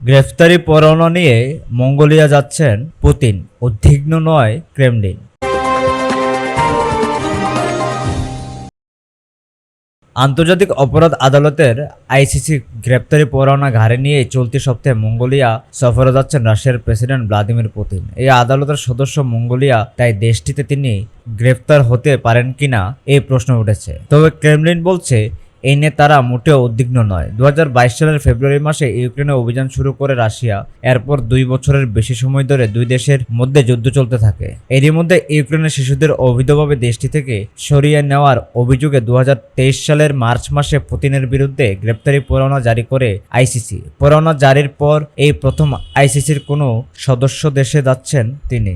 গ্রেফতারি পরোয়ানা নিয়ে মঙ্গোলিয়া যাচ্ছেন পুতিন উদ্বিগ্ন নয় ক্রেমলিন। আন্তর্জাতিক অপরাধ আদালতের আইসিসি গ্রেপ্তারি পরোয়ানা ঘাড়ে নিয়ে চলতি সপ্তাহে মঙ্গোলিয়া সফরে যাচ্ছেন রাশিয়ার প্রেসিডেন্ট ভ্লাদিমির পুতিন। এই আদালতের সদস্য মঙ্গোলিয়া, তাই দেশটিতে তিনি গ্রেপ্তার হতে পারেন কিনা এই প্রশ্ন উঠেছে। তবে ক্রেমলিন বলছে এই নিয়ে তারা মোটেও উদ্বিগ্ন নয়। দু সালের ফেব্রুয়ারি মাসে ইউক্রেনে অভিযান শুরু করে রাশিয়া। এরপর দুই বছরের বেশি সময় ধরে দুই দেশের মধ্যে যুদ্ধ চলতে থাকে। এরই মধ্যে ইউক্রেনের শিশুদের অবৈধভাবে দেশটি থেকে সরিয়ে নেওয়ার অভিযোগে দু হাজার তেইশ সালের মার্চ মাসে পুতিনের বিরুদ্ধে গ্রেপ্তারি পরোয়ানা জারি করে আইসিসি। পরোয়ানা জারির পর এই প্রথম আইসিসির কোনো সদস্য দেশে যাচ্ছেন তিনি।